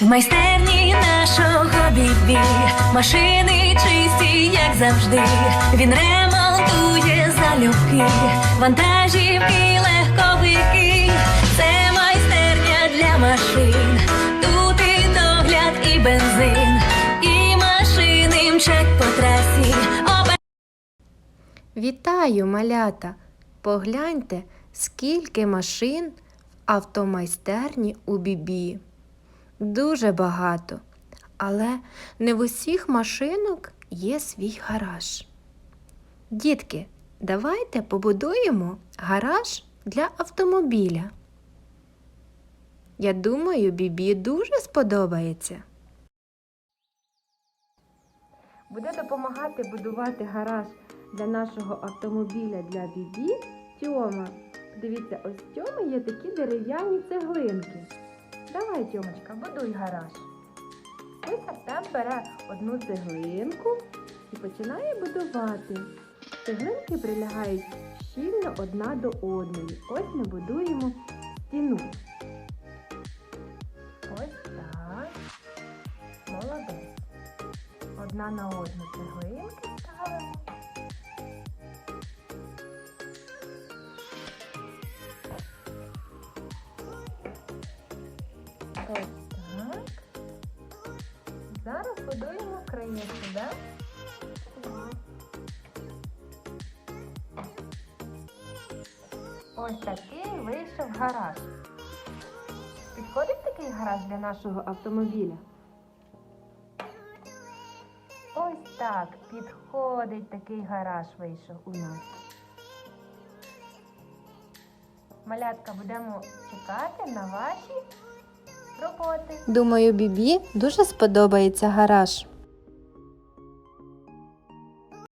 В майстерні нашого бібі машини чисті, як завжди. Він ремонтує залюбки, вантажівки, легковики. Це майстерня для машин. Тут і догляд, і бензин, і машини мчать по трасі. Обе- Вітаю, малята! Погляньте, скільки машин в автомайстерні у Бібі. Дуже багато. Але не в усіх машинок є свій гараж. Дітки, давайте побудуємо гараж для автомобіля. Я думаю, Бібі дуже сподобається. Буде допомагати будувати гараж для нашого автомобіля для Бібі Тьома. Дивіться, ось в Тьоми є такі дерев'яні цеглинки. Давай, Тьомочка, будуй гараж. Ось Артем бере одну цеглинку і починає будувати. Цеглинки прилягають щільно одна до одної. Ось ми будуємо стіну. Ось так. Молодець. Одна на одну цеглинки ставимо. Ось так. Зараз будуємо криницю, да? Ось такий вийшов гараж. Підходить такий гараж для нашого автомобіля? Ось так підходить такий гараж вийшов у нас. Малятка, будемо чекати на ваші. Думаю, Бібі дуже сподобається гараж.